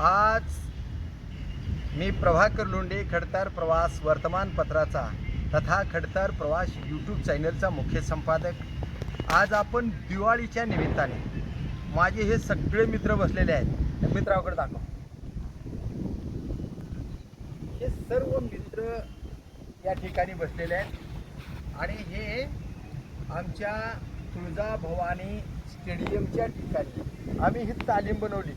आज मी प्रभाकर लोंढे खडतर प्रवास वर्तमानपत्राचा तथा खडतर प्रवास यूट्यूब चॅनलचा मुख्य संपादक. आज आपण दिवाळीच्या निमित्ताने माझे हे सगळे मित्र बसलेले आहेत. मित्राकडे दाखव. हे सर्व मित्र या ठिकाणी बसलेले आहेत. आणि हे आमच्या तुळजाभवानी स्टेडियमच्या ठिकाणी. आम्ही ही तालीम बनवली.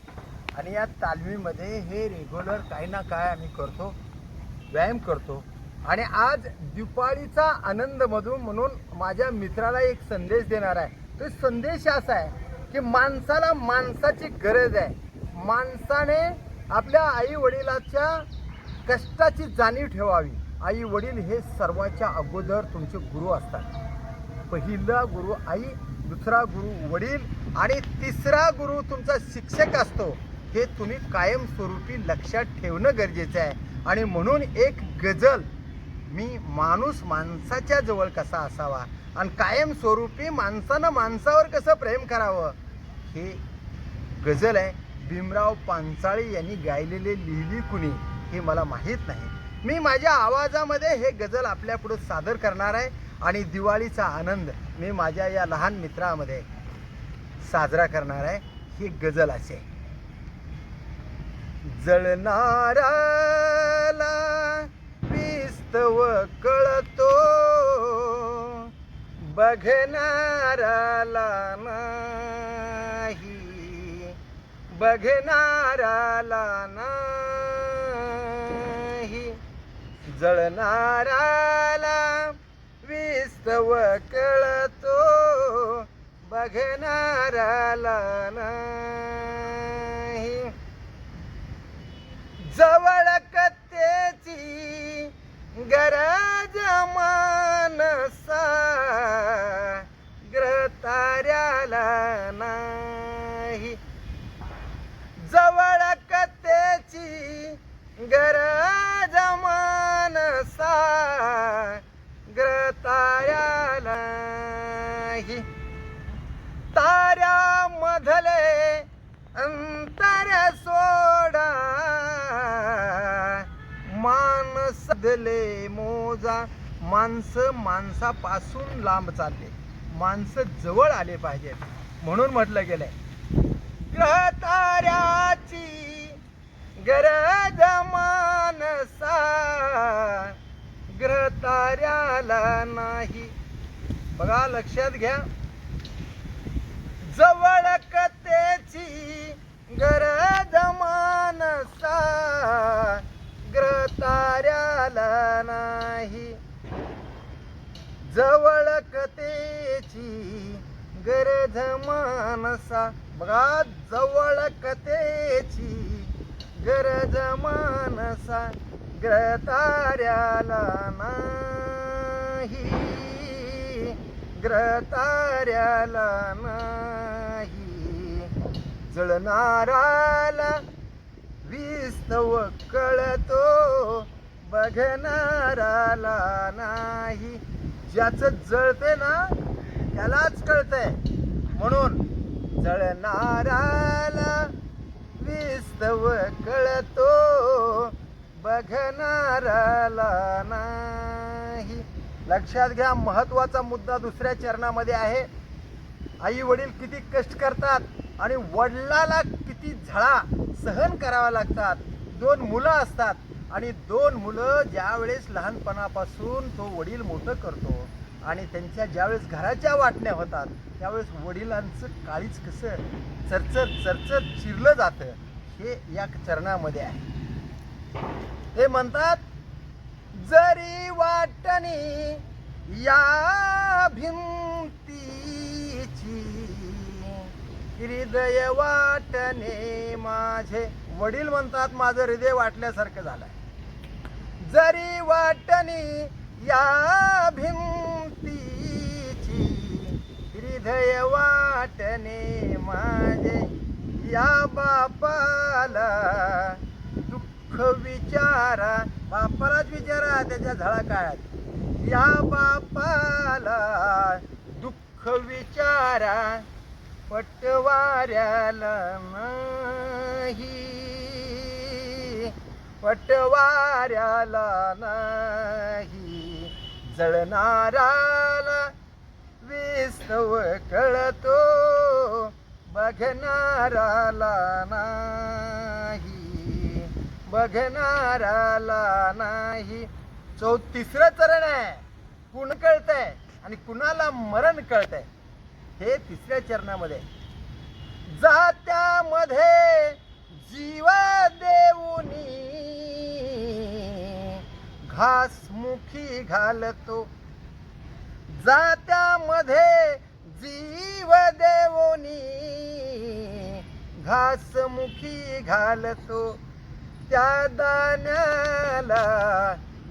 आणि या तालमीमध्ये हे रेग्युलर काही ना काय आम्ही करतो व्यायाम करतो. आणि आज दिपाळीचा आनंद मधून म्हणून माझ्या मित्राला एक संदेश देणार आहे. तो संदेश असा आहे की माणसाला माणसाची गरज आहे. माणसाने आपल्या आई वडिलाच्या कष्टाची जाणीव ठेवावी. आई वडील हे सर्वाच्या अगोदर तुमचे गुरु असतात. पहिला गुरु आई दुसरा गुरु वडील आणि तिसरा गुरु तुमचा शिक्षक असतो. हे तुम्ही कायमस्वरूपी लक्षात ठेवणं गरजेचं आहे. आणि म्हणून एक गजल मी माणूस माणसाच्या जवळ कसा असावा? आणि कायमस्वरूपी माणसानं माणसावर कसं प्रेम करावं? हे गझल आहे. भीमराव पांचाळी यांनी गायलेले लिहिली कुणी हे मला माहीत नाही. मी माझ्या आवाजामध्ये हे गझल आपल्यापुढे सादर करणार आहे. आणि दिवाळीचा आनंद मी माझ्या या लहान मित्रामध्ये साजरा करणार आहे. ही गझल असे. जळणाराला विस्तव कळतो. बघणाराला नाही बघणाराला नाही. जळणाराला विस्तव कळतो बघणाराला नाही. जवळ कथेची गरज मा माणस मोजा. माणसं माणसापासून लांब चालले. माणसं जवळ आले पाहिजेत. म्हणून म्हटलं गेलंय. ग्रह ताऱ्याची गरज मानसा. ग्रह ताऱ्याला नाही. बघा लक्षात घ्या. जवळ कथेची गरज मानसा. जवळ कथेची गरज मानसा. बघा जवळ कथेची गरज मानसा. ग्रताऱ्याला नाही. ग्रताऱ्याला नाही. जळणाराला विस्तव कळतो. बघणाराला नाही. ज्याचं जळते ना त्यालाच कळतंय. म्हणून जळणाराला विस्तव कळतो बघणाराला नाही. लक्षात घ्या महत्त्वाचा मुद्दा दुसऱ्या चरणामध्ये आहे. आई वडील किती कष्ट करतात आणि वडिलाला किती झळा सहन करावा लागतात. दोन मुलं असतात. आणि दोन मुलं ज्यावेळेस लहानपणापासून तो वडील मोठं करतो आणि त्यांच्या ज्यावेळेस घराच्या वाटण्या होतात त्यावेळेस वडिलांचं काळीच कसं चरचर चरचर चिरलं जातं हे या चरणामध्ये आहे. ते म्हणतात जरी वाटणी या भिंतीची हृदय वाटणे माझे. वडील म्हणतात माझं हृदय वाटल्यासारखं झालंय. जरी वाटणी या भिंतीची हृदय वाटणे माझे. या बापाला दुःख विचारा. बापालाच विचारा त्याच्या झळा काळात या बापाला दुःख विचारा. पटवाऱ्याला नाही. पटवाऱ्याला नाही. जळणाराला विस्तव कळतो बघणाराला नाही. बघणाराला नाही. चौ तिसरं चरण आहे. कुण कळतंय आणि कुणाला मरण कळतंय? हे तिसऱ्या चरणामध्ये जात्यामध्ये जीवा देऊनी घासमुखी घालतो. जात्यामध्ये जीव देऊनी घासमुखी घालतो. त्या दाण्याला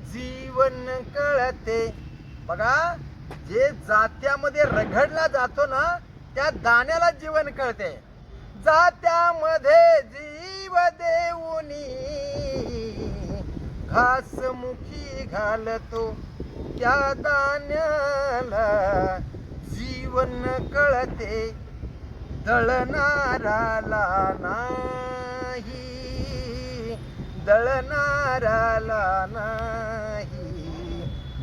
जीवन कळते. बघा जे जात्यामध्ये रगडला जातो ना त्या दाण्याला जीवन कळते. जात्यामध्ये जीव देऊनी घासमुखी घालतो. त्या दाण्याला जीवन कळते. दळणाराला नाही. दळणाराला नाही.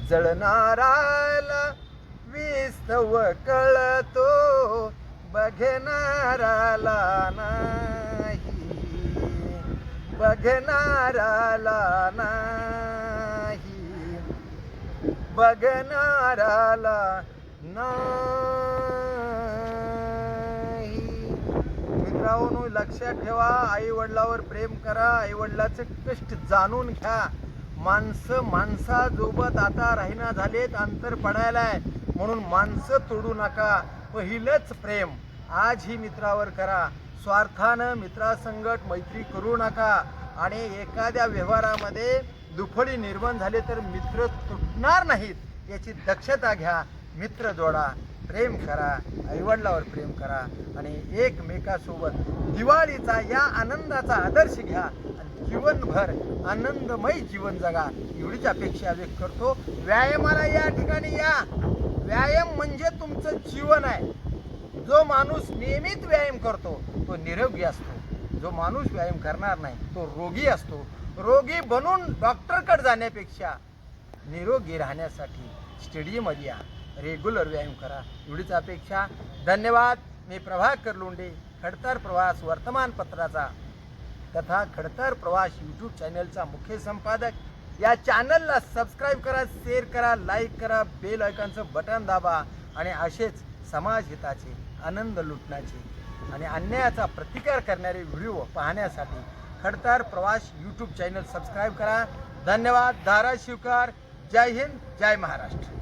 जळणाराला विस्तव कळतो. बघणाराला नाही. बघणाराला नाही. बघणाराला नाही. मित्रांनो लक्षात ठेवा आई वडिलावर प्रेम करा आई वडिलाचे कष्ट जाणून घ्या. माणसं माणसाजोबत आता राहिना झालेत अंतर पडायलाय म्हणून माणसं तोडू नका. पहिलंच प्रेम. आज ही मित्रावर करा. स्वार्थानं मित्रासंगत मैत्री करू नका. आणि एखाद्या व्यवहारामध्ये दुफळी निर्माण झाले तर मित्र तुटणार नाहीत याची दक्षता घ्या. मित्र जोडा प्रेम करा आईवडिलावर प्रेम करा. आणि एकमेकासोबत दिवाळीचा या आनंदाचा आदर्श घ्या. आणि जीवनभर आनंदमय जीवन जगा. एवढीच अपेक्षा व्यक्त करतो. व्यायामाला या ठिकाणी या. व्यायाम म्हणजे तुमचं जीवन आहे. जो माणूस नियमित व्यायाम करतो तो निरोगी असतो. जो माणूस व्यायाम करणार नाही तो रोगी असतो. रोगी बनून डॉक्टरकडे जाण्यापेक्षा निरोगी राहण्यासाठी स्टेडियममध्ये या. रेग्युलर व्यायाम करा. एवढीच अपेक्षा. धन्यवाद. मी प्रभाकर लोंडे खडतर प्रवास वर्तमानपत्राचा तथा खडतर प्रवास यूट्यूब चॅनलचा मुख्य संपादक. या चॅनलला सबस्क्राईब करा शेअर करा लाईक करा बेल आयकॉनचं बटन दाबा आणि असेच समाजहिताचे आनंद लुटण्याचे आणि अन्यायाचा प्रतिकार करणारे व्हिडिओ पाहण्यासाठी खडतर प्रवास यूट्यूब चॅनल सबस्क्राईब करा. धन्यवाद. धाराशिवकार. जय हिंद. जय महाराष्ट्र.